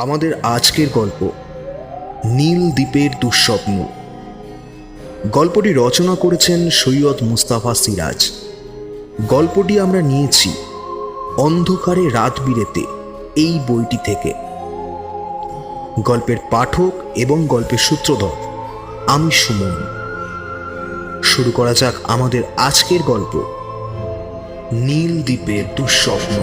আমাদের আজকের গল্প, নীল দ্বীপের দুঃস্বপ্ন। গল্পটি রচনা করেছেন সৈয়দ মুস্তাফা সিরাজ। গল্পটি আমরা নিয়েছি, অন্ধকারে রাত বিরেতে, এই বইটি থেকে। গল্পের পাঠক এবং গল্পের সূত্রধর, আমি সুমন। শুরু করা যাক আমাদের আজকের গল্প, নীল দ্বীপের দুঃস্বপ্ন।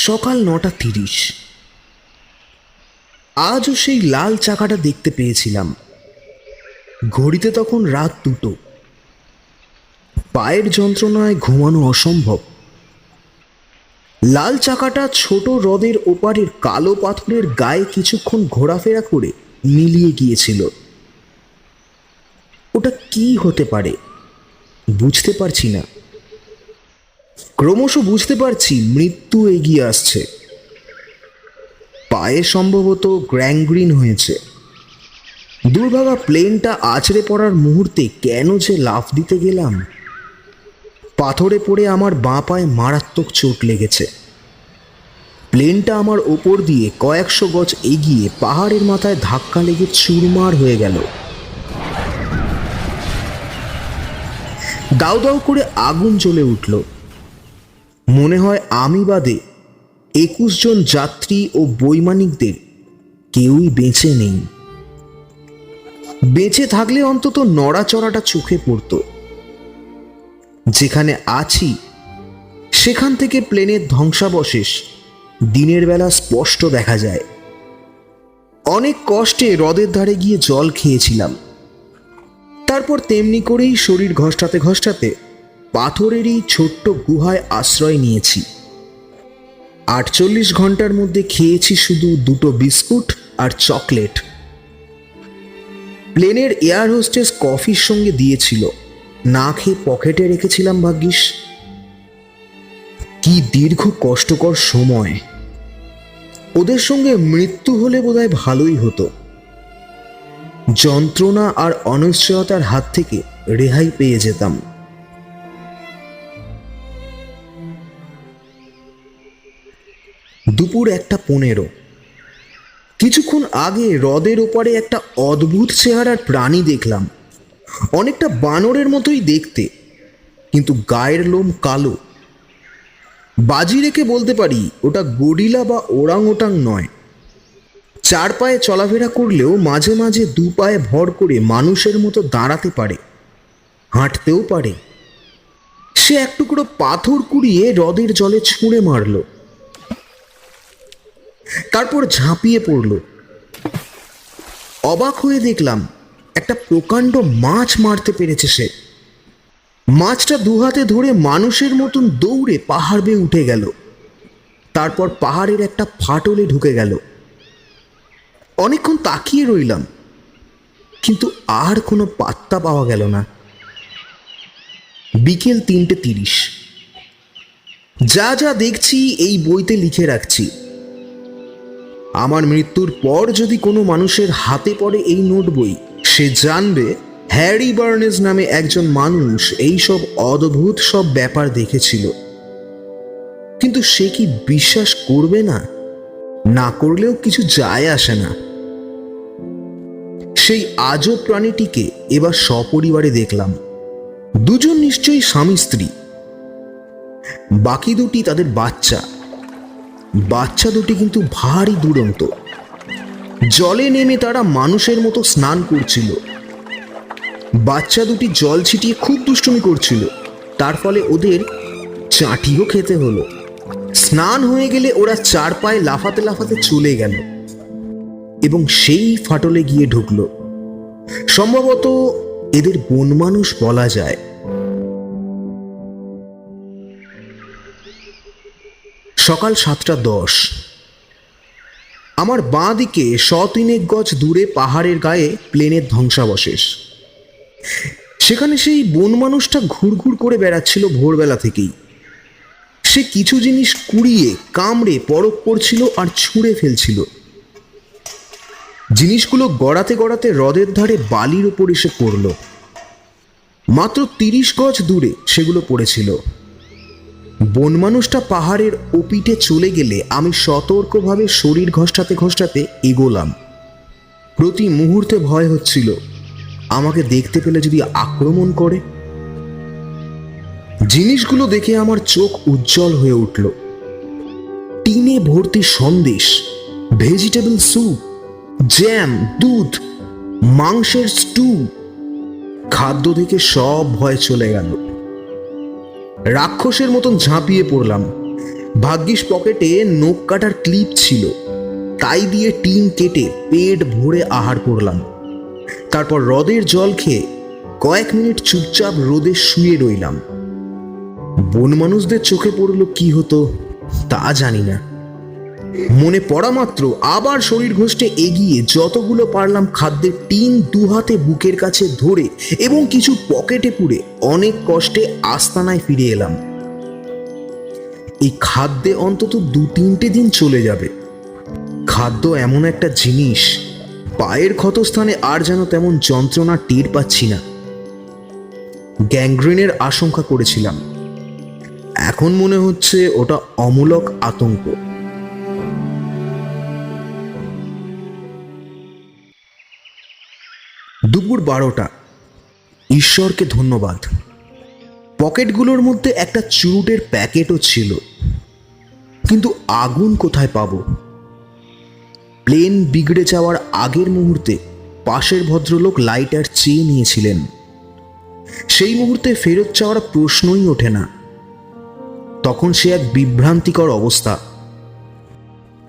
সকাল নটা তিরিশ। আজও সেই লাল চাকাটা দেখতে পেয়েছিলাম। ঘড়িতে তখন রাত দুটো। পায়ের যন্ত্রণায় ঘুমানো অসম্ভব। লাল চাকাটা ছোট হ্রদের ওপারের কালো পাথরের গায়ে কিছুক্ষণ ঘোরাফেরা করে মিলিয়ে গিয়েছিল। ওটা কি হতে পারে? বুঝতে পারছি না। ক্রমশ বুঝতে পারছি মৃত্যু এগিয়ে আসছে। পায়ে সম্ভবত গ্র্যাংগ্রিন হয়েছে। দুর্ভাগা প্লেনটা আছড়ে পড়ার মুহূর্তে কেন যে লাফ দিতে গেলাম। পাথরে পড়ে আমার বাঁ পায়ে মারাত্মক চোট লেগেছে। প্লেনটা আমার ওপর দিয়ে কয়েকশো গজ এগিয়ে পাহাড়ের মাথায় ধাক্কা লেগে চুরমার হয়ে গেল। দাউ দাউ করে আগুন জ্বলে উঠল। মনে হয় আমি বাদে একুশ জন যাত্রী ও বৈমানিকদের কেউই বেঁচে নেই। বেঁচে থাকলে অন্তত নড়াচড়াটা চোখে পড়তো। যেখানে আছি, সেখান থেকে প্লেনের ধ্বংসাবশেষ দিনের বেলা স্পষ্ট দেখা যায়। অনেক কষ্টে হ্রদের ধারে গিয়ে জল খেয়েছিলাম। তারপর তেমনি করেই শরীর ঘষ্টাতে ঘষ্টাতে পাথরেরই ছোট্ট গুহায় আশ্রয় নিয়েছি। আটচল্লিশ ঘণ্টার মধ্যে খেয়েছি শুধু দুটো বিস্কুট আর চকলেট। প্লেনের এয়ার হোস্টেস কফির সঙ্গে দিয়েছিল। না খেয়ে পকেটে রেখেছিলাম ভাগ্যিস। কি দীর্ঘ কষ্টকর সময়। ওদের সঙ্গে মৃত্যু হলে বোধহয় ভালোই হতো। যন্ত্রণা আর অনিশ্চয়তার হাত থেকে রেহাই পেয়ে যেতাম। দুপুর একটা পনেরো। কিছুক্ষণ আগে হ্রদের ওপারে একটা অদ্ভুত চেহারার প্রাণী দেখলাম। অনেকটা বানরের মতোই দেখতে, কিন্তু গায়ের লোম কালো। বাজি রেখে বলতে পারি, ওটা গরিলা বা ওরাং ওটাং নয়। চার পায়ে চলাফেরা করলেও মাঝে মাঝে দু পায়ে ভর করে মানুষের মতো দাঁড়াতে পারে, হাঁটতেও পারে। সে এক টুকরো পাথর কুড়িয়ে হ্রদের জলে ছুঁড়ে মারল। তারপর ঝাঁপিয়ে পড়ল। অবাক হয়ে দেখলাম, একটা প্রকাণ্ড মাছ মারতে পেরেছে সে। মাছটা দুহাতে ধরে মানুষের মতন দৌড়ে পাহাড় বেয়ে উঠে গেল। তারপর পাহাড়ের একটা ফাটলে ঢুকে গেল। অনেকক্ষণ তাকিয়ে রইলাম, কিন্তু আর কোনো পাত্তা পাওয়া গেল না। বিকেল তিনটে তিরিশ। যা যা দেখছি, এই বইতে লিখে রাখছি। আমার মৃত্যুর পর যদি কোনো মানুষের হাতে পড়ে এই নোট বই, সে জানবে হ্যারি বার্নেস নামে একজন মানুষ এই সব অদ্ভুত সব ব্যাপার দেখেছিল। কিন্তু সে কি বিশ্বাস করবে না? না করলেও কিছু যায় আসে না। সেই আজব প্রাণীটিকে এবার সপরিবারে দেখলাম। দুজন নিশ্চয়ই স্বামী স্ত্রী। বাকি দুটি তাদের বাচ্চা। বাচ্চা দুটি কিন্তু ভারী দুরন্ত। জলে নেমে তারা মানুষের মতো স্নান করছিল। বাচ্চা দুটি জল ছিটিয়ে খুব দুষ্টুমি করছিল। তার ফলে ওদের চাটিও খেতে হলো। স্নান হয়ে গেলে ওরা চার পায়ে লাফাতে লাফাতে চলে গেল এবং সেই ফাটলে গিয়ে ঢুকলো। সম্ভবত এদের বন মানুষ বলা যায়। সকাল সাতটা দশ। আমার বাঁ দিকে শতিনেক গজ দূরে পাহাড়ের গায়ে প্লেনের ধ্বংসাবশেষ। সেখানে সেই বন মানুষটা ঘুরঘুর করে বেড়াচ্ছিল ভোরবেলা থেকেই। সে কিছু জিনিস কুড়িয়ে, কামড়ে পরক করছিল আর ছুঁড়ে ফেলছিল। জিনিসগুলো গড়াতে গড়াতে হ্রদের ধারে বালির ওপর এসে পড়ল। মাত্র তিরিশ গজ দূরে সেগুলো পড়েছিল। বন মানুষটা পাহাড়ের ওপিটে চলে গেলে আমি সতর্কভাবে শরীর ঘষ্টাতে ঘষ্টাতে এগোলাম। প্রতি মুহূর্তে ভয় হচ্ছিল, আমাকে দেখতে পেলে যদি আক্রমণ করে। জিনিসগুলো দেখে আমার চোখ উজ্জ্বল হয়ে উঠল। টিনে ভর্তি সন্দেশ, ভেজিটেবল স্যুপ, জ্যাম, দুধ, মাংসের স্টু, খাদ্য দেখে সব ভয় চলে গেল। রাক্ষসের মতন ঝাঁপিয়ে পড়লাম। ভাগ্যিস পকেটে নোক কাটার ক্লিপ ছিল। তাই দিয়ে টিন কেটে পেট ভরে আহার করলাম। তারপর হ্রদের জল খেয়ে কয়েক মিনিট চুপচাপ রোদে শুয়ে রইলাম। বন মানুষদের চোখে পড়ল কি হতো তা জানি না। মনে পড়া মাত্র, আবার শরীর ঘষ্টে এগিয়ে যতগুলো পারলাম খাদ্যের টিন দু হাতে বুকের কাছে ধরে এবং কিছু পকেটে পুড়ে অনেক কষ্টে আস্তানায় ফিরে এলাম। এই খাদ্যে অন্তত দু তিনটে দিন চলে যাবে। খাদ্য এমন একটা জিনিস, পায়ের ক্ষতস্থানে আর যেন তেমন যন্ত্রণা টের পাচ্ছি না। গ্যাংগ্রিনের আশঙ্কা করেছিলাম। এখন মনে হচ্ছে ওটা অমূলক আতঙ্ক। দুপুর বারোটা। ঈশ্বরকে ধন্যবাদ। পকেটগুলোর মধ্যে একটা চুরুটের প্যাকেটও ছিল। কিন্তু আগুন কোথায় পাবো? প্লেন বিগড়ে যাওয়ার আগের মুহূর্তে পাশের ভদ্রলোক লাইটার চেয়ে নিয়েছিলেন। সেই মুহূর্তে ফেরত চাওয়ার প্রশ্নই ওঠে না। তখন সে এক বিভ্রান্তিকর অবস্থা।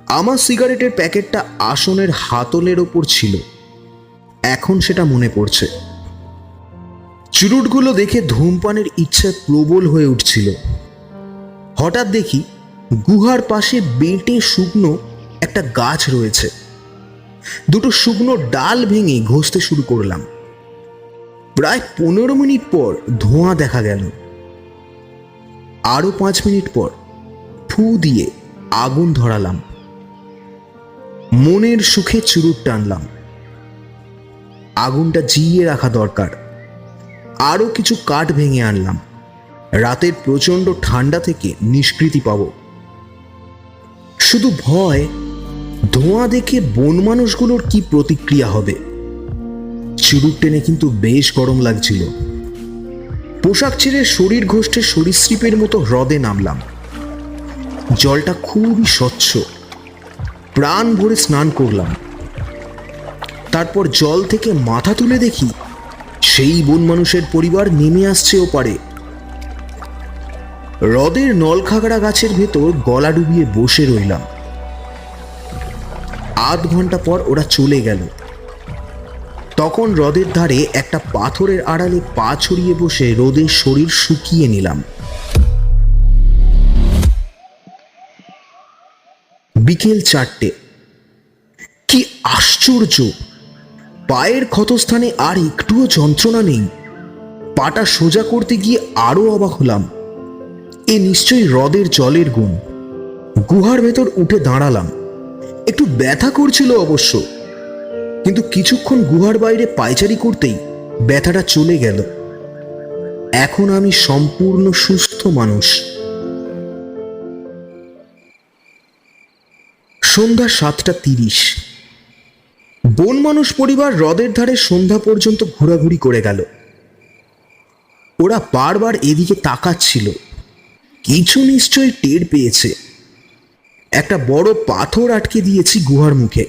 আমার সিগারেটের প্যাকেটটা আসনের হাতলের ওপর ছিল। এখন সেটা মনে পড়ছে। চুরুটগুলো দেখে ধূমপানের ইচ্ছা প্রবল হয়ে উঠছিল। হঠাৎ দেখি গুহার পাশে বেটে শুকনো একটা গাছ রয়েছে। দুটো শুকনো ডাল ভেঙে ঘষতে শুরু করলাম। প্রায় পনেরো মিনিট পর ধোঁয়া দেখা গেল। আরও পাঁচ মিনিট পর ফু দিয়ে আগুন ধরালাম। মনের সুখে চুরুট টানলাম। আগুনটা জিইয়ে রাখা দরকার। আরও কিছু কাঠ ভেঙে আনলাম। রাতের প্রচণ্ড ঠান্ডা থেকে নিষ্কৃতি পাব। শুধু ভয়, ধোঁয়া দেখে বন মানুষগুলোর কি প্রতিক্রিয়া হবে? চুরুট টেনে কিন্তু বেশ গরম লাগছিল। পোশাক ছেড়ে শরীর ঘষ্টে সরীসৃপের মতো হ্রদে নামলাম। জলটা খুবই স্বচ্ছ। প্রাণ ভরে স্নান করলাম। তারপর জল থেকে মাথা তুলে দেখি, সেই বন মানুষের পরিবার নেমে আসছে ওপারে। হ্রদের নলখাগড়া গাছের ভেতর গলা ডুবিয়ে বসে রইলাম। আধ ঘণ্টা পর ওরা চলে গেল। তখন হ্রদের ধারে একটা পাথরের আড়ালে পা ছড়িয়ে বসে রোদের শরীর শুকিয়ে নিলাম। বিকেল চারটে। কি আশ্চর্য! পায়ের ক্ষতস্থানে আর একটুও যন্ত্রণা নেই। পাটা সোজা করতে গিয়ে আরও অবাক হলাম। এ নিশ্চয়ই হ্রদের জলের গুণ। গুহার ভেতর উঠে দাঁড়ালাম। একটু ব্যথা করছিল অবশ্য। কিন্তু কিছুক্ষণ গুহার বাইরে পায়চারি করতেই ব্যথাটা চলে গেল। এখন আমি সম্পূর্ণ সুস্থ মানুষ। সন্ধ্যা সাতটা তিরিশ। বন মানুষ পরিবার হ্রদের ধারে সন্ধ্যা পর্যন্ত ঘোরাঘুরি করে গেল। ওরা বারবার এদিকে তাকাচ্ছিল। কিছু নিশ্চয়ই টের পেয়েছে। একটা বড় পাথর আটকে দিয়েছি গুহার মুখে।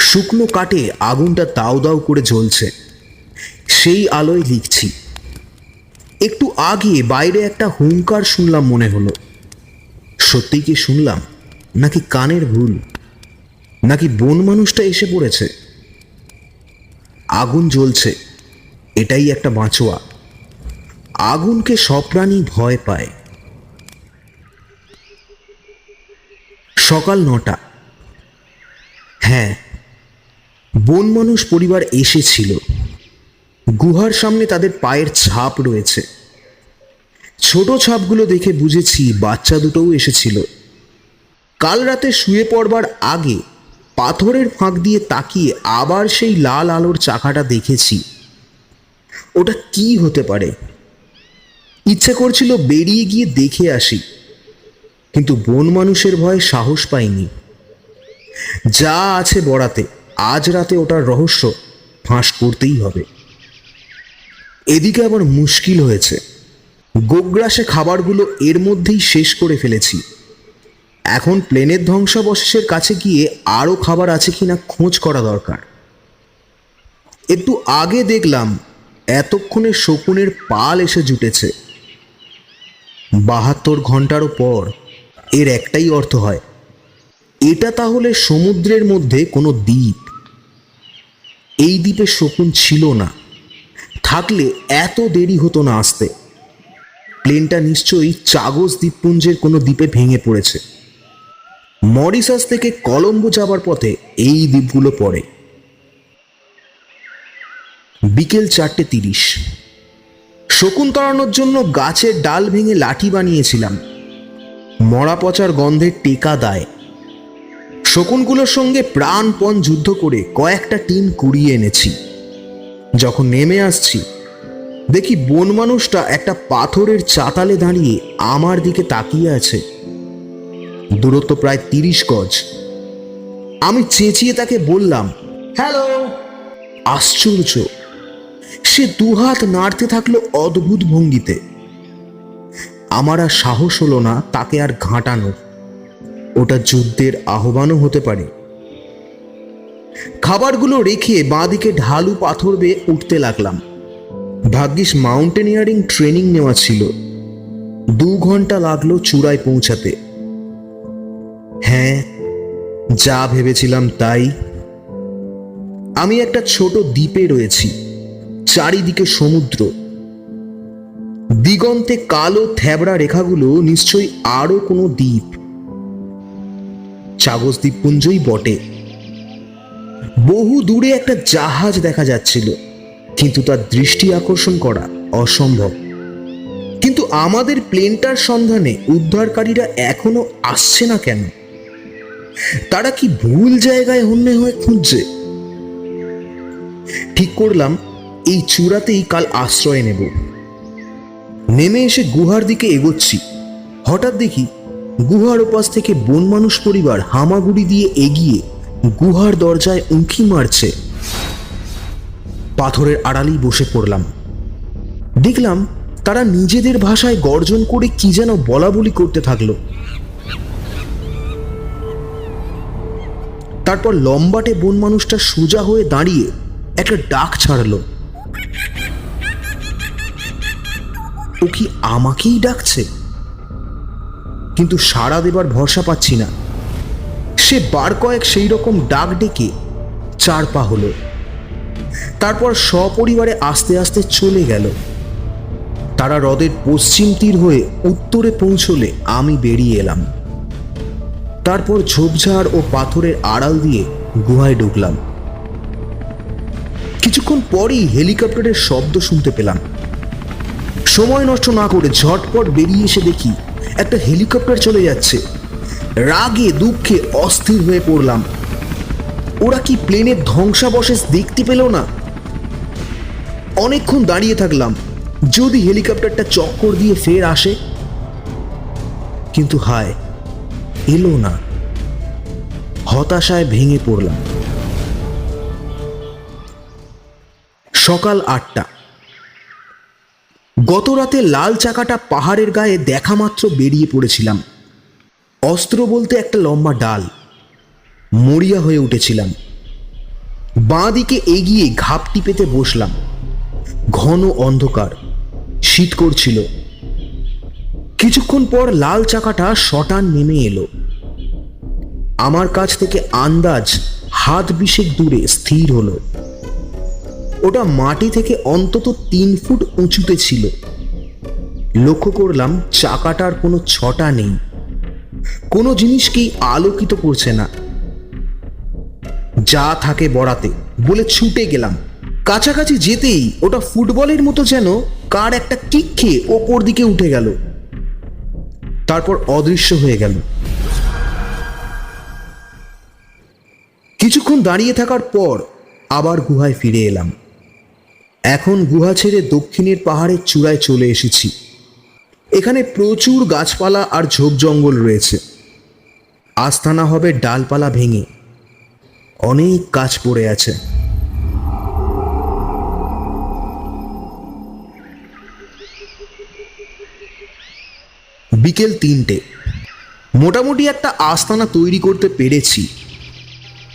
শুকনো কাটে আগুনটা দাউ দাউ করে জ্বলছে। সেই আলোয় লিখছি। একটু আগে বাইরে একটা হুঙ্কার শুনলাম মনে হলো। সত্যি কি শুনলাম? নাকি কানের ভুল? নাকি বন মানুষটা এসে পড়েছে? আগুন জ্বলছে, এটাই একটা বাঁচোয়া। আগুনকে সব প্রাণী ভয় পায়। সকাল নটা। হ্যাঁ বন মানুষ পরিবার এসেছিল। গুহার সামনে তাদের পায়ের ছাপ রয়েছে। ছোট ছাপগুলো দেখে বুঝেছি বাচ্চা দুটোও এসেছিল। কাল রাতে শুয়ে পড়বার আগে পাথরের ফাঁক দিয়ে তাকিয়ে আবার সেই লাল আলোর চাকাটা দেখেছি। ওটা কি হতে পারে? ইচ্ছে করছিল বেরিয়ে গিয়ে দেখে আসি, কিন্তু বন মানুষের ভয়ে সাহস পাইনি। যা আছে বড়াতে, আজ রাতে ওটার রহস্য ফাঁস করতেই হবে। এদিকে আবার মুশকিল হয়েছে। গোগ্রাসে খাবারগুলো এর মধ্যেই শেষ করে ফেলেছি। এখন প্লেনের ধ্বংসাবশেষের কাছে গিয়ে আরও খাবার আছে কিনা খোঁজ করা দরকার। একটু আগে দেখলাম, এতক্ষণে শকুনের পাল এসে জুটেছে। বাহাত্তর ঘন্টারও পর এর একটাই অর্থ হয়, এটা তাহলে সমুদ্রের মধ্যে কোনো দ্বীপ। এই দ্বীপে শকুন ছিল না, থাকলে এত দেরি হতো না আসতে। প্লেনটা নিশ্চয়ই চাগজ দ্বীপপুঞ্জের কোনো দ্বীপে ভেঙে পড়েছে। মরিসাস থেকে কলম্বো যাবার পথে এই দ্বীপগুলো পড়ে। বিকেল চারটে তিরিশ। শকুন তাড়ানোর জন্য গাছের ডাল ভেঙে লাঠি বানিয়েছিলাম। মরা পচার গন্ধের টেকা দায়। শকুনগুলোর সঙ্গে প্রাণপণ যুদ্ধ করে কয়েকটা টিম কুড়িয়ে এনেছি। যখন নেমে আসছি, দেখি বন মানুষটা একটা পাথরের চাতালে দাঁড়িয়ে আমার দিকে তাকিয়ে আছে। দূরত্ব প্রায় তিরিশ গজ। আমি চেঁচিয়ে তাকে বললাম, হ্যালো। আশ্চর্য, সে দুহাত নাড়তে থাকল অদ্ভুত ভঙ্গিতে। আমার আর সাহস হলো না তাকে আর ঘাঁটানোর। ওটা যুদ্ধের আহ্বানও হতে পারে। খাবারগুলো রেখে বাঁদিকে ঢালু পাথর বেয়ে উঠতে লাগলাম। ভাগ্যিস মাউন্টেনিয়ারিং ট্রেনিং নেওয়া ছিল। দু ঘণ্টা লাগল চূড়ায় পৌঁছাতে। হ্যাঁ যা ভেবেছিলাম তাই। আমি একটা ছোট দ্বীপে রয়েছি, চারিদিকে সমুদ্র। দিগন্তে কালো থ্যাবড়া রেখাগুলো নিশ্চয়ই আরও কোনো দ্বীপ। চাগজ দ্বীপপুঞ্জই বটে। বহু দূরে একটা জাহাজ দেখা যাচ্ছিল, কিন্তু তার দৃষ্টি আকর্ষণ করা অসম্ভব। কিন্তু আমাদের প্লেনটার সন্ধানে উদ্ধারকারীরা এখনও আসছে না কেন? তারা কি ভুল জায়গায় হন্যে হয়ে খুঁজছে? ঠিক করলাম, এই চূড়াতেই কাল আশ্রয় নেব। নেমে এসে গুহার দিকে এগোচ্ছি। হঠাৎ দেখি গুহার ওপাশ থেকে বন মানুষ পরিবার হামাগুড়ি দিয়ে এগিয়ে গুহার দরজায় উঁকি মারছে। পাথরের আড়ালেই বসে পড়লাম। দেখলাম তারা নিজেদের ভাষায় গর্জন করে কি যেন বলা বলি করতে থাকল। তারপর লম্বাটে বন মানুষটা সোজা হয়ে দাঁড়িয়ে একটা ডাক ছাড়লো। ও কি আমাকেই ডাকছে? কিন্তু সাড়া দেবার ভরসা পাচ্ছি না। সে বার কয়েক সেই রকম ডাক ডেকে চার পা হলো। তারপর সপরিবারে আস্তে আস্তে চলে গেল। তারা হ্রদের পশ্চিম তীর হয়ে উত্তরে পৌঁছলে আমি বেরিয়ে এলাম। তারপর ঝোপঝাড় ও পাথরের আড়াল দিয়ে গুহায় ঢুকলাম। কিছুক্ষণ পরেই হেলিকপ্টারের শব্দ শুনতে পেলাম। সময় নষ্ট না করে ঝটপট বেরিয়ে এসে দেখি একটা হেলিকপ্টার চলে যাচ্ছে। রাগে, দুঃখে অস্থির হয়ে পড়লাম। ওরা কি প্লেনের ধ্বংসাবশেষ দেখতে পেল না? অনেকক্ষণ দাঁড়িয়ে থাকলাম, যদি হেলিকপ্টারটা চক্কর দিয়ে ফের আসে। কিন্তু হায় এলো না। হতাশায় ভেঙে পড়লাম। সকাল আটটা। গত রাতে লাল চাকাটা পাহাড়ের গায়ে দেখা মাত্র বেরিয়ে পড়েছিলাম। অস্ত্র বলতে একটা লম্বা ডাল। মরিয়া হয়ে উঠেছিলাম। বাঁ দিকে এগিয়ে ঘাপটি পেতে বসলাম। ঘন অন্ধকার। শীত করছিল কিছুক্ষণ পর লাল চাকাটা শটান নেমে এলো। আমার কাছ থেকে আন্দাজ হাত বিশেক দূরে স্থির হলো। ওটা মাটি থেকে অন্তত তিন ফুট উঁচুতে ছিল। লক্ষ্য করলাম চাকাটার কোনো ছটা নেই। কোনো জিনিসকেই আলোকিত করছে না। যা থাকে বড়াতে বলে ছুটে গেলাম। কাছাকাছি যেতেই ওটা ফুটবলের মতো যেন কার একটা কিক খেয়ে ওপর দিকে উঠে গেল। তারপর অদৃশ্য হয়ে গেল। কিছুক্ষণ দাঁড়িয়ে থাকার পর আবার গুহায় ফিরে এলাম। এখন গুহা ছেড়ে দক্ষিণের পাহাড়ের চূড়ায় চলে এসেছি। এখানে প্রচুর গাছপালা আর ঝোপ জঙ্গল রয়েছে। আস্তানা হবে ডালপালা ভেঙে। অনেক গাছ পড়ে আছে। বিকেল তিনটে। মোটামুটি একটা আস্তানা তৈরি করতে পেরেছি।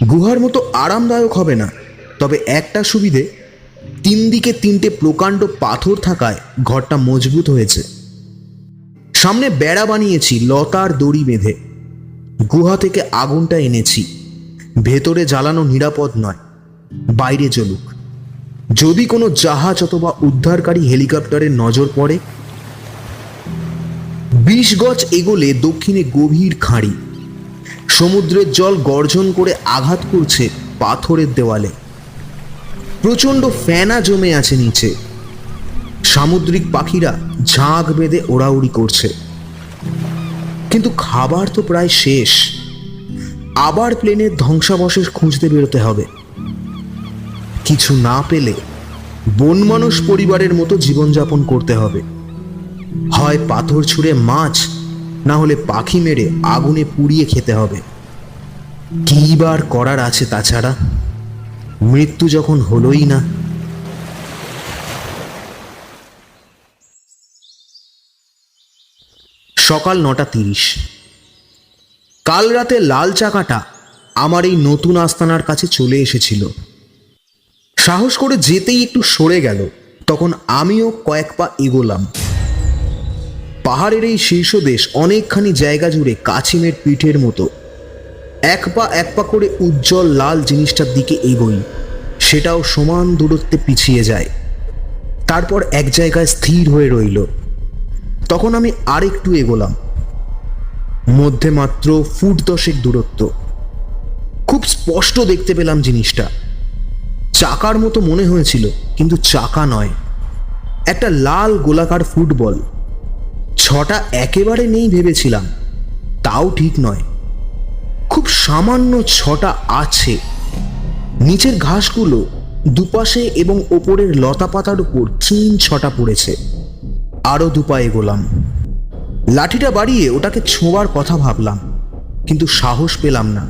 গুহার মতো আরামদায়ক হবে না, তবে একটা সুবিধে, তিন দিকে তিনটে প্রকাণ্ড পাথর থাকায় ঘরটা মজবুত হয়েছে। সামনে বেড়া বানিয়েছি লতার দড়ি বেঁধে। গুহা থেকে আগুনটা এনেছি। ভেতরে জ্বালানো নিরাপদ নয়, বাইরে চলুক যদি কোনো জাহাজ অথবা উদ্ধারকারী হেলিকপ্টারের নজর পড়ে বিশ গজ এগোলে দক্ষিণে গভীর খাঁড়ি। সমুদ্রের জল গর্জন করে আঘাত করছে পাথরের দেওয়ালে। প্রচণ্ড ফেনা জমে আছে নিচে। সামুদ্রিক পাখিরা ঝাঁক বেঁধে ওড়াউড়ি করছে। কিন্তু খাবার তো প্রায় শেষ। আবার প্লেনের ধ্বংসাবশেষ খুঁজতে বেরোতে হবে। কিছু না পেলে বন মানুষ পরিবারের মতো জীবনযাপন করতে হবে। হয় পাথর ছুঁড়ে মাছ, না হলে পাখি মেরে আগুনে পুড়িয়ে খেতে হবে। কী বার করার আছে তাছাড়া? মৃত্যু যখন হলোই না। সকাল নটা তিরিশ। কাল রাতে লাল চাকাটা আমার এই নতুন আস্তানার কাছে চলে এসেছিল। সাহস করে যেতেই একটু সরে গেল, তখন আমিও কয়েক পা এগোলাম। পাহাড়ের এই শীর্ষদেশ অনেকখানি জায়গা জুড়ে কাছিমের পিঠের মতো। এক পা এক পা করে উজ্জ্বল লাল জিনিসটার দিকে এগোই, সেটাও সমান দূরত্বে পিছিয়ে যায়। তারপর এক জায়গায় স্থির হয়ে রইল। তখন আমি আরেকটু এগোলাম। মধ্যে মাত্র ফুট দশেক দূরত্ব। খুব স্পষ্ট দেখতে পেলাম জিনিসটা। চাকার মতো মনে হয়েছিল, কিন্তু চাকা নয়। একটা লাল গোলাকার ফুটবল। ছটা একেবারে নেই ভেবেছিলাম। তাও ঠিক নয়। খুব সামান্য ছটা আছে। নিচের ঘাসগুলো দুপাশে এবং ওপরের লতা পাতার উপর চিন ছটা পড়েছে। আরও দুপা এগোলাম। লাঠিটা বাড়িয়ে ওটাকে ছোঁয়ার কথা ভাবলাম, কিন্তু সাহস পেলাম না।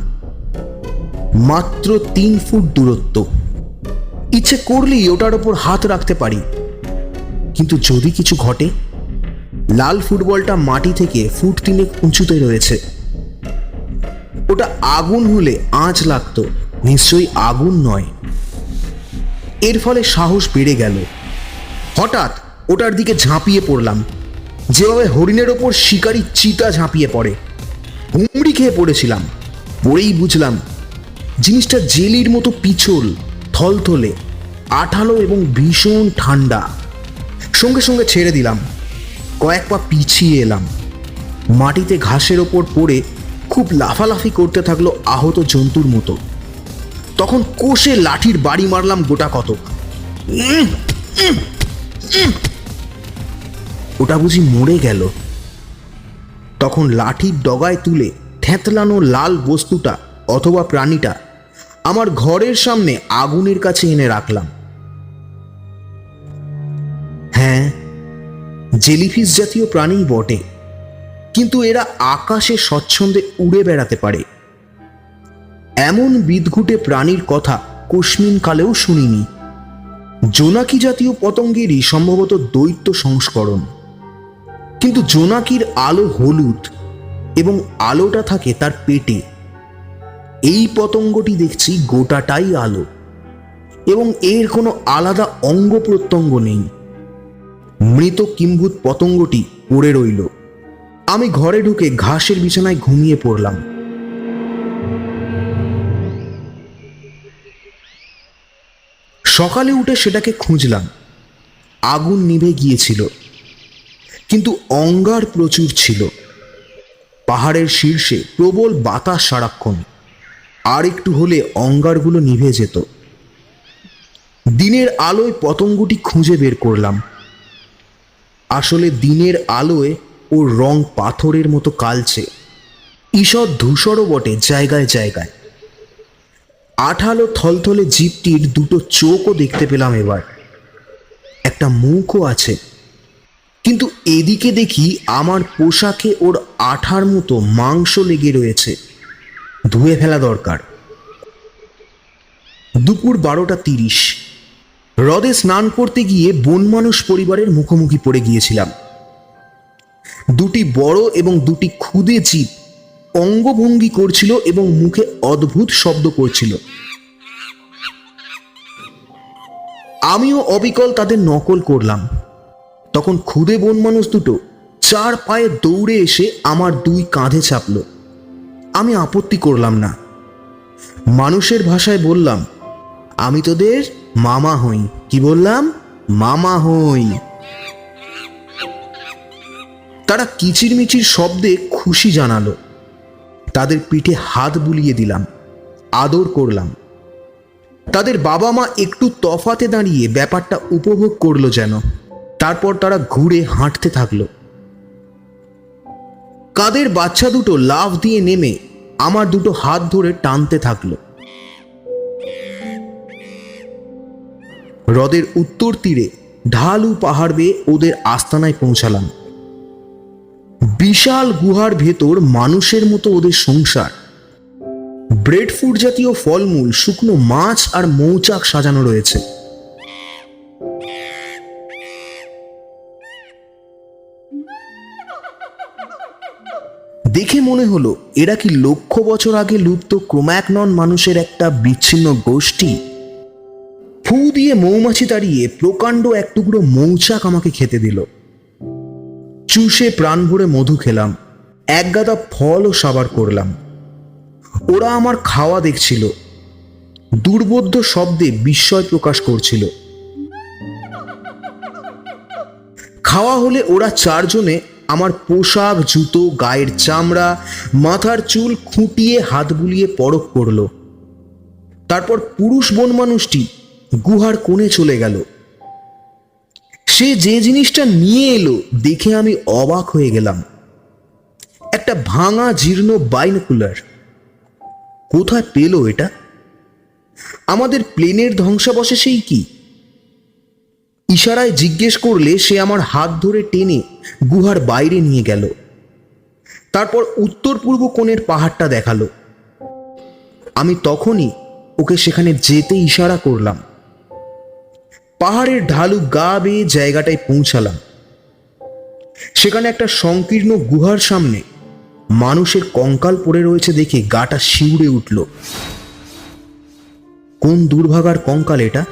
মাত্র তিন ফুট দূরত্ব। ইচ্ছে করলেই ওটার ওপর হাত রাখতে পারি। কিন্তু যদি কিছু ঘটে লাল ফুটবলটা মাটি থেকে ফুট তিনেক উঁচুতে রয়েছে। ওটা আগুন হলে আঁচ লাগতো। নিশ্চয়ই আগুন নয়। এর ফলে সাহস বেড়ে গেল। হঠাৎ ওটার দিকে ঝাঁপিয়ে পড়লাম। যেভাবে হরিণের ওপর শিকারি চিতা ঝাঁপিয়ে পড়ে। হুমড়ি খেয়ে পড়েছিলাম। পড়েই বুঝলাম, জিনিসটা জেলির মতো পিছল, থলথলে, আঠালো এবং ভীষণ ঠান্ডা। সঙ্গে সঙ্গে ছেড়ে দিলাম। কয়েক পা পিছিয়ে এলাম। মাটিতে ঘাসের ওপর পড়ে খুব লাফালাফি করতে থাকল আহত জন্তুর মতো। তখন কোষে লাঠির বাড়ি মারলাম গোটা কত ওটা বুঝি মরে গেল। তখন লাঠির ডগায় তুলে থ্যাতলানো লাল বস্তুটা অথবা প্রাণীটা আমার ঘরের সামনে আগুনের কাছে এনে রাখলাম। হ্যাঁ জেলিফিস জাতীয় প্রাণীই বটে। কিন্তু এরা আকাশে স্বচ্ছন্দে উড়ে বেড়াতে পারে। এমন বিদঘুটে প্রাণীর কথা কোশ্মিন কালেও শুনিনি। জোনাকি জাতীয় পতঙ্গেরই সম্ভবত দৈত্য সংস্করণ। কিন্তু জোনাকির আলো হলুদ এবং আলোটা থাকে তার পেটে। এই পতঙ্গটি দেখছি গোটাটাই আলো। এবং এর কোনো আলাদা অঙ্গ প্রত্যঙ্গ নেই। মৃত কিম্ভূত পতঙ্গটি পড়ে রইল। আমি ঘরে ঢুকে ঘাসের বিছানায় ঘুমিয়ে পড়লাম। সকালে উঠে সেটাকে খুঁজলাম। আগুন নিভে গিয়েছিল। কিন্তু অঙ্গার প্রচুর ছিল। পাহাড়ের শীর্ষে প্রবল বাতাস সারাক্ষণ। আর একটু হলে অঙ্গারগুলো নিভে যেত। দিনের আলোয় পতঙ্গটি খুঁজে বের করলাম। আসলে দিনের আলোয় ওর রং পাথরের মতো কালচে ঈষৎ ধূসরও বটে জায়গায় জায়গায়। আঠালো থলথলে জীবটির দুটো চোখও দেখতে পেলাম এবার। একটা মুখও আছে। কিন্তু এদিকে দেখি আমার পোশাকে ওর আঠার মতো মাংস লেগে রয়েছে। ধুয়ে ফেলা দরকার। দুপুর বারোটা তিরিশ। হ্রদে স্নান করতে গিয়ে বন মানুষ পরিবারের মুখোমুখি পড়ে গিয়েছিলাম। দুটি বড় এবং দুটি ক্ষুদে জীব অঙ্গভঙ্গি করছিল এবং মুখে অদ্ভুত শব্দ করছিল। আমিও অবিকল তাদের নকল করলাম। তখন ক্ষুদে বন মানুষ দুটো চার পায়ে দৌড়ে এসে আমার দুই কাঁধে চাপল। আমি আপত্তি করলাম না। মানুষের ভাষায় বললাম, আমি তোদের মামা হই। কি বললাম? মামা হই। তারা কিচিরমিচির শব্দে খুশি জানালো। তাদের পিঠে হাত বুলিয়ে দিলাম। আদর করলাম। তাদের বাবা মা একটু তফাতে দাঁড়িয়ে ব্যাপারটা উপভোগ করল যেন। তারপর তারা ঘুরে হাঁটতে থাকল। কাদের বাচ্চা দুটো লাফ দিয়ে নেমে আমার দুটো হাত ধরে টানতে থাকল। হ্রদের উত্তর তীরে ঢালু পাহাড় বেয়ে ওদের আস্তানায় পৌঁছালাম। বিশাল গুহার ভেতর মানুষের মতো ওদের সংসার। ব্রেড ফুড জাতীয় ফলমূল, শুকনো মাছ আর মৌচাক সাজানো রয়েছে। দেখে মনে হলো, এরা কি লক্ষ বছর আগে লুপ্ত ক্রোম্যাকনন মানুষের একটা বিচ্ছিন্ন গোষ্ঠী? ফু দিয়ে মৌমাছি তাড়িয়ে প্রকাণ্ড এক টুকরো মৌচাক আমাকে খেতে দিল। চুষে প্রাণ ভরে মধু খেলাম, এক গাদা ফল ও সাবার করলাম। ওরা আমার খাওয়া দেখছিল, দুর্বোধ্য শব্দে বিস্ময় প্রকাশ করছিল। খাওয়া হলে ওরা চারজনে আমার পোশাক, জুতো, গায়ের চামড়া, মাথার চুল খুঁটিয়ে হাত বুলিয়ে পরখ করল। তারপর পুরুষ বন মানুষটি গুহার কোণে চলে গেল। সে যে জিনিসটা নিয়ে এলো, দেখে আমি অবাক হয়ে গেলাম। একটা ভাঙা জীর্ণ বাইনকুলার। কোথায় পেল এটা? আমাদের প্লেনের ধ্বংসাবশেষেই কি? ইশারায় জিজ্ঞেস করলে সে আমার হাত ধরে টেনে গুহার বাইরে নিয়ে গেল। তারপর উত্তর পূর্ব কোণের পাহাড়টা দেখাল। আমি তখনই ওকে সেখানে যেতে ইশারা করলাম। পাহাড়ের ঢালু গা বেয়ে জায়গাটায় পৌঁছালাম। সেখানে একটা সংকীর্ণ গুহার সামনে মানুষের কঙ্কাল পড়ে রয়েছে দেখে গাটা শিউড়ে উঠল। কোন দুর্ভাগার কঙ্কাল এটা?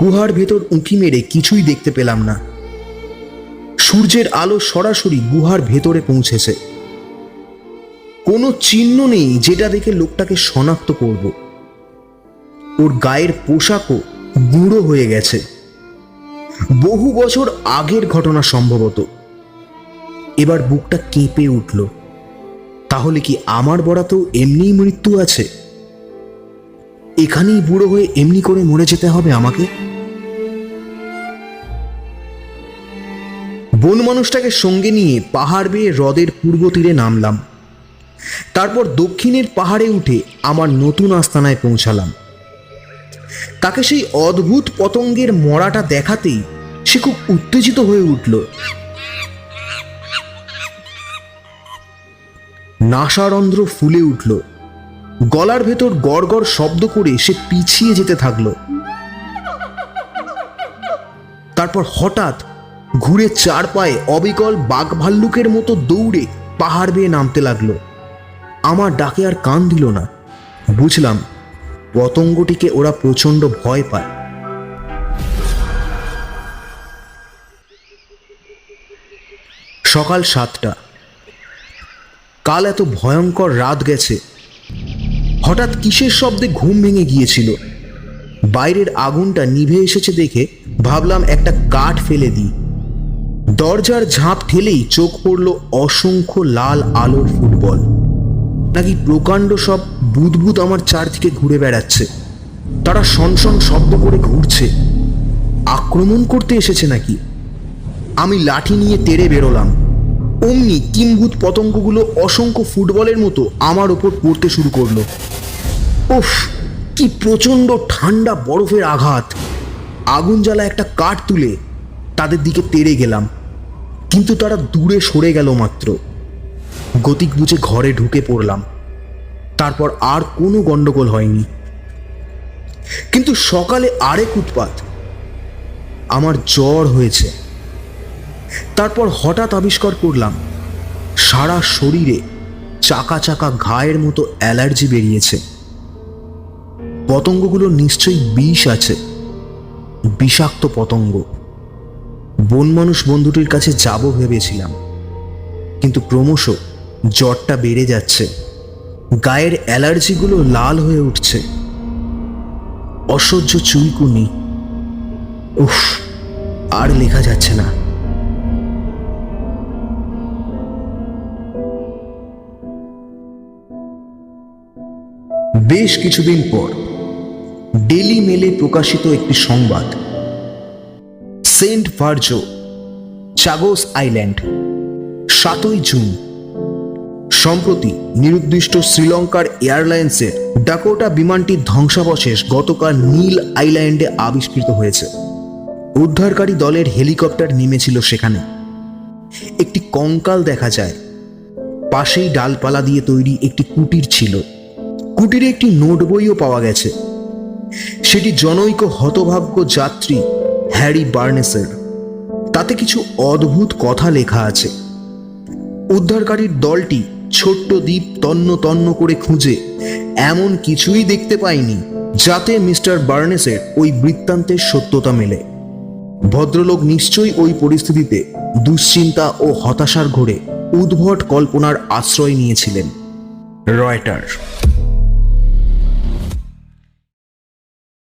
গুহার ভেতর উঁকি মেরে কিছুই দেখতে পেলাম না। সূর্যের আলো সরাসরি গুহার ভেতরে পৌঁছেছে। কোনো চিহ্ন নেই যেটা দেখে লোকটাকে শনাক্ত করব। ওর গায়ের পোশাকও গুঁড়ো হয়ে গেছে। বহু বছর আগের ঘটনা সম্ভবত। এবার বুকটা কেঁপে উঠল। তাহলে কি আমার বরাতেও এমনিই মৃত্যু আছে? এখানেই বুড়ো হয়ে এমনি করে মরে যেতে হবে আমাকে? বন মানুষটাকে সঙ্গে নিয়ে পাহাড় বেয়ে হ্রদের পূর্ব তীরে নামলাম। তারপর দক্ষিণের পাহাড়ে উঠে আমার নতুন আস্তানায় পৌঁছালাম। তাকে সেই অদ্ভুত পতঙ্গের মরাটা দেখাতেই সে খুব উত্তেজিত হয়ে উঠল। নাসারন্ধ্র ফুলে উঠল। গলার ভেতর গড়গড় শব্দ করে সে পিছিয়ে যেতে থাকল। তারপর হঠাৎ ঘুরে চার পায়ে অবিকল বাঘ ভাল্লুকের মতো দৌড়ে পাহাড় বেয়ে নামতে লাগল। আমার ডাকে আর কান দিল না। বুঝলাম পতঙ্গটিকে ওরা প্রচণ্ড ভয় পায়। সকাল সাতটা। কাল এত ভয়ঙ্কর রাত গেছে। হঠাৎ কিসের শব্দে ঘুম ভেঙে গিয়েছিল? বাইরের আগুনটা নিভে এসেছে দেখে ভাবলাম একটা কাঠ ফেলে দিই। দরজার ঝাঁপ ঠেলেই চোখ পড়ল অসংখ্য লাল আলোর ফুটবল। নাকি প্রকাণ্ড সব বুদবুদ আমার চারদিকে ঘুরে বেড়াচ্ছে? তারা সনসন শব্দ করে ঘুরছে। আক্রমণ করতে এসেছে নাকি? আমি লাঠি নিয়ে তেড়ে বেরোলাম। অমনি কিম্ভূত পতঙ্গগুলো অসংখ্য ফুটবলের মতো আমার ওপর পড়তে শুরু করল। ওফ কি প্রচণ্ড ঠান্ডা বরফের আঘাত। আগুন জ্বালা একটা কাঠ তুলে তাদের দিকে তেড়ে গেলাম। কিন্তু তারা দূরে সরে গেল মাত্র। গতিক বুঝে ঘরে ঢুকে পড়লাম। তারপর আর কোনো গন্ডগোল হয়নি। কিন্তু সকালে আরেক উৎপাত। আমার জ্বর হয়েছে। তারপর হঠাৎ আবিষ্কার করলাম, সারা শরীরে চাকা চাকা ঘায়ের মতো অ্যালার্জি বেরিয়েছে। পতঙ্গগুলো নিশ্চয়ই বিষ আছে। বিষাক্ত পতঙ্গ। বন মানুষ বন্ধুটির কাছে যাব ভেবেছিলাম। কিন্তু ক্রমশ জ্বরটা বেড়ে যাচ্ছে। গায়ের অ্যালার্জিগুলো লাল হয়ে উঠছে। অসহ্য চুলকুনি। উফ, আর লেখা যাচ্ছে না। বেশ কিছুদিন পর ডেলি মেলে প্রকাশিত একটি সংবাদ। সেন্ট ভার্জো, চাগোস আইল্যান্ড, সাতই জুন। সম্প্রতি নিরুদ্দিষ্ট শ্রীলঙ্কার এয়ারলাইন্সের ডাকোটা বিমানটির ধ্বংসাবশেষ গতকাল নীল আইল্যান্ডে আবিষ্কৃত হয়েছে। উদ্ধারকারী দলের হেলিকপ্টার নেমেছিল সেখানে। একটি কঙ্কাল দেখা যায়। পাশেই ডালপালা দিয়ে তৈরি একটি কুটির ছিল। কুটিরে একটি নোট বইও পাওয়া গেছে। সেটি জনৈক হতভাগ্য যাত্রী হ্যারি বার্নেসের। তাতে কিছু অদ্ভুত কথা লেখা আছে। উদ্ধারকারীর দলটি ছোট্ট দ্বীপ তন্ন তন্ন করে খুঁজে। এমন কিছুই দেখতে পাইনি, যাতে মিস্টার বার্নেসের ওই বৃত্তান্তের সত্যতা মেলে। ভদ্রলোক নিশ্চয়ই ওই পরিস্থিতিতে দুশ্চিন্তা ও হতাশার ঘোরে উদ্ভট কল্পনার আশ্রয় নিয়েছিলেন। রয়টার